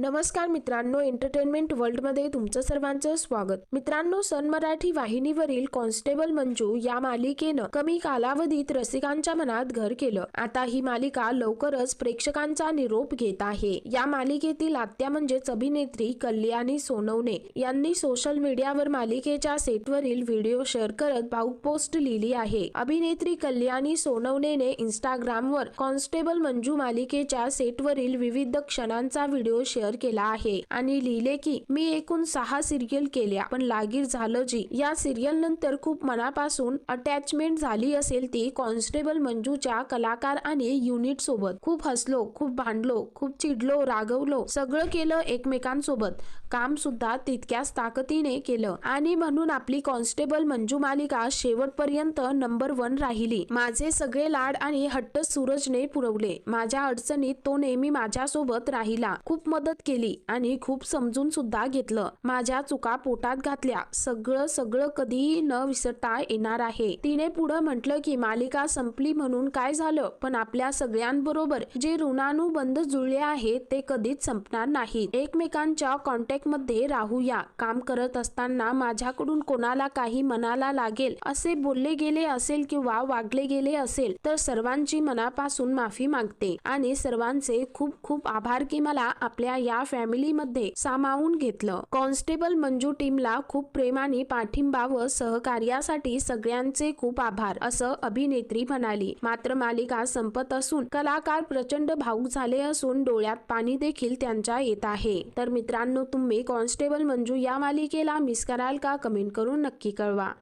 नमस्कार मित्रांनो एंटरटेनमेंट वर्ल्डमध्ये तुमचं सर्वांचं स्वागत. मित्रांनो सन मराठी वाहिनीवरील कॉन्स्टेबल मंजू या मालिकेनं कमी कालावधीत रसिकांच्या मनात घर केलं. आता ही मालिका लवकरच प्रेक्षकांचा निरोप घेत आहे. या मालिकेतील आत्या म्हणजेच अभिनेत्री कल्याणी सोनवणे यांनी सोशल मीडियावर मालिकेच्या सेटवरील व्हिडिओ शेअर करत भाऊक पोस्ट लिहिली आहे. अभिनेत्री कल्याणी सोनवणेने इंस्टाग्रामवर कॉन्स्टेबल मंजू मालिकेच्या सेटवरील विविध क्षणांचा व्हिडिओ शेअर केला आहे आणि लिहिले की मी एकूण सहा सिरियल केल्या पण लागीर झालं जी. या सिरियल नंतर खूप मनापासून अटॅचमेंट झाली असेल ती कॉन्स्टेबल मंजूच्या कलाकार आणि युनिट सोबत. खूप हसलो खूप भांडलो खूप चिडलो रागवलो सगळं केलं एकमेकांसोबत. काम सुद्धा तितक्याच ताकदीने केलं. आणि म्हणून आपली कॉन्स्टेबल मंजू मालिका शेवटपर्यंत नंबर वन राहिली. माझे सगळे लाड आणि हट्ट सूरजने पुरवले. माझ्या अडचणीत तो नेहमी माझ्यासोबत राहिला. खूप मदत मदत केली आणि खूप समजून सुद्धा घेतलं. माझ्या चुका पोटात घातल्या. सगळं सगळं कधीही न विसरता येणार आहे. तिने पुढं म्हटलं की मालिका संपली म्हणून काय झालं? पण आपल्या सगळ्यांबरोबर जे ऋणानुबंध जुळले आहेत ते कधीच संपणार नाहीत एकमेकांच्या कॉन्टॅक्टमध्ये राहूया. काम करत असताना माझ्याकडून कोणाला काही मनाला लागेल असे बोलले गेले असेल किंवा वागले गेले असेल तर सर्वांची मनापासून माफी मागते. आणि सर्वांचे खूप खूप आभार की मला आपल्या या फॅमिलीमध्ये सामावून घेतलं. कॉन्स्टेबल मंजू टीमला खूप प्रेमाने पाठिंबा व सहकार्यासाठी सगळ्यांचे खूप आभार असं अभिनेत्री म्हणाली. मात्र मालिका संपत असून कलाकार प्रचंड भाऊक झाले असून डोळ्यात पाणी देखील त्यांच्या येत आहे. तर मित्रांनो तुम्ही कॉन्स्टेबल मंजू या मालिकेला मिस कराल का? कमेंट करून नक्की कळवा.